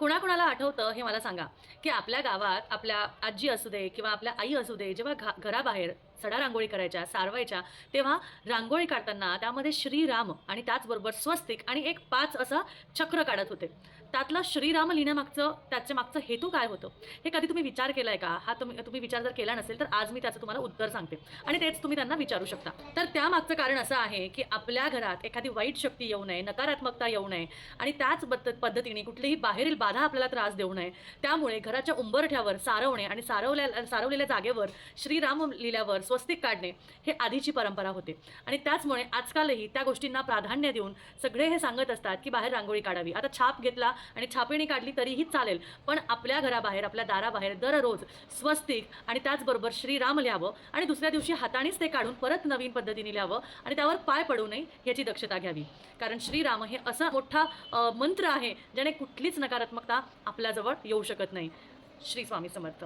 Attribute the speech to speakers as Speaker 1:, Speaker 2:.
Speaker 1: कुणाकुणाला आठवतं हे मला सांगा की आपल्या गावात आपल्या आजी असू दे किंवा आपल्या आई असू दे जेव्हा घा घराबाहेर सडा रांगोळी करायच्या सारवायच्या तेव्हा रांगोळी काढताना त्यामध्ये श्रीराम आणि त्याचबरोबर स्वस्तिक आणि एक पाच असं चक्र काढत होते. त्यातलं श्रीराम लिहिण्यामागचं त्याच्या मागचं हेतू काय होतं? हे कधी तुम्ही विचार केलाय का? हा तुम्ही तुम्ही विचार जर केला नसेल तर आज मी त्याचं तुम्हाला उत्तर सांगते. आणि तेच तुम्ही त्यांना विचारू शकता. तर त्यामागचं कारण असं आहे की आपल्या घरात एखादी वाईट शक्ती येऊ नये नकारात्मकता येऊ नये आणि त्याच पद्धतीने कुठलीही बाहेरील बाधा आपल्याला त्रास देऊ नये त्यामुळे घराच्या उंबरठ्यावर सारवणे आणि सारवल्या सारवलेल्या जागेवर श्रीराम लिहिल्यावर स्वस्तिक काढणे हे आधीची परंपरा होते. आणि त्याचमुळे आजकालही त्या गोष्टींना प्राधान्य देऊन सगळे हे सांगत असतात की बाहेर रांगोळी काढावी. आता छाप घेतला आणि छापेणी काढली तरीही चालेल पण आपल्या घराबाहेर आपल्या दाराबाहेर दररोज स्वस्तिक आणि त्याचबरोबर श्रीराम लिहावं आणि दुसऱ्या दिवशी हातानेच ते काढून परत नवीन पद्धतीने लिहावं आणि त्यावर पाय पडू नये याची दक्षता घ्यावी. कारण श्रीराम हे असा मोठा मंत्र आहे ज्याने कुठलीच नकारात्मकता आपल्याजवळ येऊ शकत नाही. श्री स्वामी समर्थ.